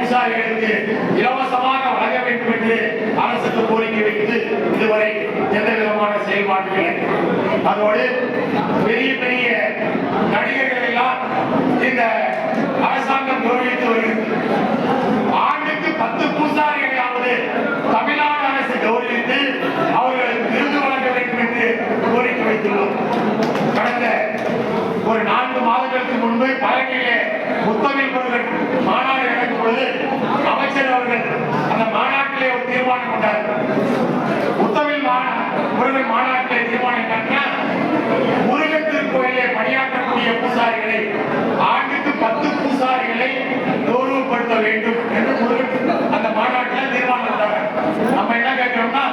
விவசாயிகளுக்கு இலவசமாக வழங்க வேண்டும் என்று அரசுக்கு கோரிக்கை வைத்து இதுவரை எந்த விதமான செயல்பாடுகளை இல்லை. அதோடு பெரிய பெரிய நடிகர்கள் எல்லாம் இந்த அரசாங்கம் கௌரவித்து வருகிறது ஆண்டுக்கு பத்து பூசாரிகளையாவது தமிழ்நாடு அரசு கௌரவித்து அவர்களுக்கு விருது வழங்க வேண்டும் என்று கோரிக்கை வைத்துள்ளோம் கடந்த ஒரு நான்கு மாதங்களுக்கு முன்பு பழனியிலே முத்தமிழ் முருகன் மாநாடு நடக்கும் பொழுது அமைச்சர் அவர்கள் அந்த மாநாட்டிலே ஒரு தீர்மானம் கொண்டார் முத்தமிழ் மா- முருகன் மாநாட்டிலே தீர்மானம் என்னன்னா முருகன் திருக்கோயிலே பணியாற்றக்கூடிய பூசாரிகளை ஆண்டுக்கு பத்து பூசாரிகளை கௌரவப்படுத்த வேண்டும் என்று முருகன் அந்த மாநாட்டில் தீர்மானம் கொண்டாங்க நம்ம என்ன கேட்கிறோம்னா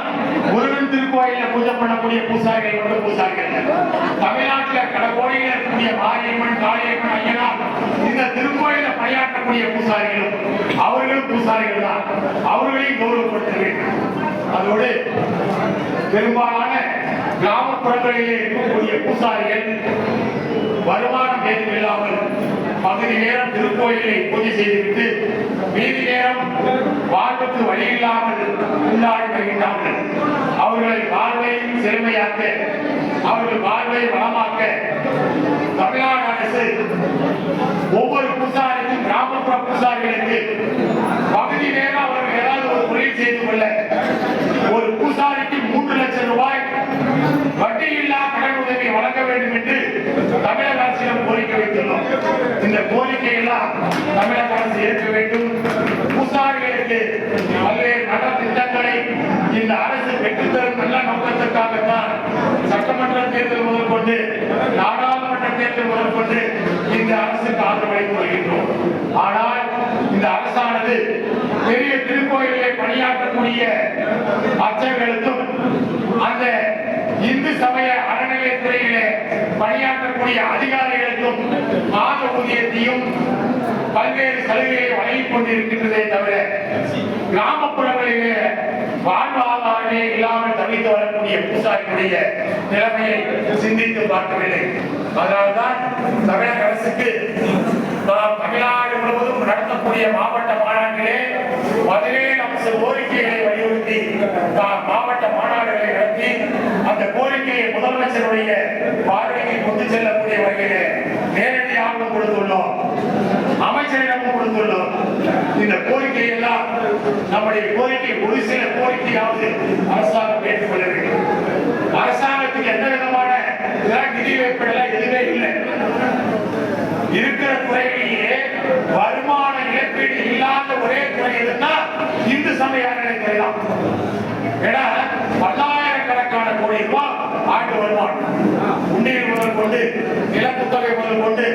கோயில பூஜை பண்ணக்கூடிய பூசாரிகள் வந்து பூசாரிகள். தமிழ்நாட்டில் தமிழ்நாட்டுல கடற்கோடியில் இருக்கக்கூடிய மாரியம்மன் காளியம்மன் ஐயனார் இந்த திருக்கோயில பணியாற்றக்கூடிய பூசாரிகளும் அவர்களும் பூசாரிகள் தான். அவர்களையும் கௌரவப்படுத்த வேண்டும் அதோடு பெரும்பாலான கிராமப்புறங்களிலே இருக்கக்கூடிய பூசாரிகள் வருமானம் ஏதும் இல்லாமல் பகுதி நேரம் திருக்கோயிலை பூஜை செய்துவிட்டு மீதி நேரம் வாழ்வுக்கு வழி இல்லாமல் உள்ளாடி வருகின்றார்கள். அவர்களை வாழ்வை செழுமையாக்க அவர்கள் வாழ்வை வளமாக்க தமிழ்நாடு அரசு ஒவ்வொரு பூசாரிக்கும் கிராமப்புற பூசாரிகளுக்கு பகுதி நேரம் அவர்கள் ஏதாவது ஒரு தொழில் செய்து கொள்ள ஒரு பூசாரிக்கு மூன்று லட்சம் ரூபாய் வட்டியில்லா கடன் உதவி வழங்க வேண்டும் என்று தமிழக அரசிடம் கோரிக்கை வைத்துள்ளோம். இந்த கோரிக்கை எல்லாம் தமிழக அரசு ஏற்க வேண்டும். பூசாரிகளுக்கு பல்வேறு நல திட்டங்களை இந்த அரசு பெற்றுத்தரும் நல்ல நோக்கத்திற்காகத்தான் சட்டமன்ற தேர்தல் முதற்கொண்டு நாடாளுமன்ற தேர்தல் முதற்கொண்டு இந்த அரசுக்கு ஆதரவு அளித்து வருகின்றோம். ஆனால் இந்த அரசானது பெரிய திருக்கோயிலே பணியாற்றக்கூடிய அர்ச்சகர்களுக்கும் அந்த இந்து சமய அறநிலையத்துறையிலே பணியாற்றக்கூடிய அதிகாரிகளுக்கும் மாத ஊதியத்தையும் பல்வேறு சலுகைகளை வழங்கிக் கொண்டிருக்கின்றதே தவிர கிராமப்புறங்களிலே வாழ்வா வாழ்வாதாரமே இல்லாமல் தவித்து வரக்கூடிய பூசாரிகளுடைய நிலைமையை சிந்தித்து பார்க்கவில்லை. அதனால்தான் தமிழக அரசுக்கு தமிழ்நாடு முழுவதும் நடத்தக்கூடிய மாவட்ட மாநாட்டிலே பதினேழு அம்ச கோரிக்கைகளை வலியுறுத்தி மாவட்ட மாநாடுகளை நடத்தி அந்த கோரிக்கையை முதலமைச்சருடைய பார்வைக்கு கொண்டு செல்லக்கூடிய வகையிலே நேரடியாக கொடுத்துள்ளோம். அமைச்சரிடமும் கொடுத்துள்ளோம். இந்த கோரிக்கை எல்லாம் நம்முடைய கோரிக்கை ஒரு சில கோரிக்கையாக வரும் என பல்லாயிரக்கணக்கான கோடி ரூபாய் ஆண்டு வருவான் உண்டியல் முதல் கொண்டு நிலப்புத்தொகை முதல் கொண்டு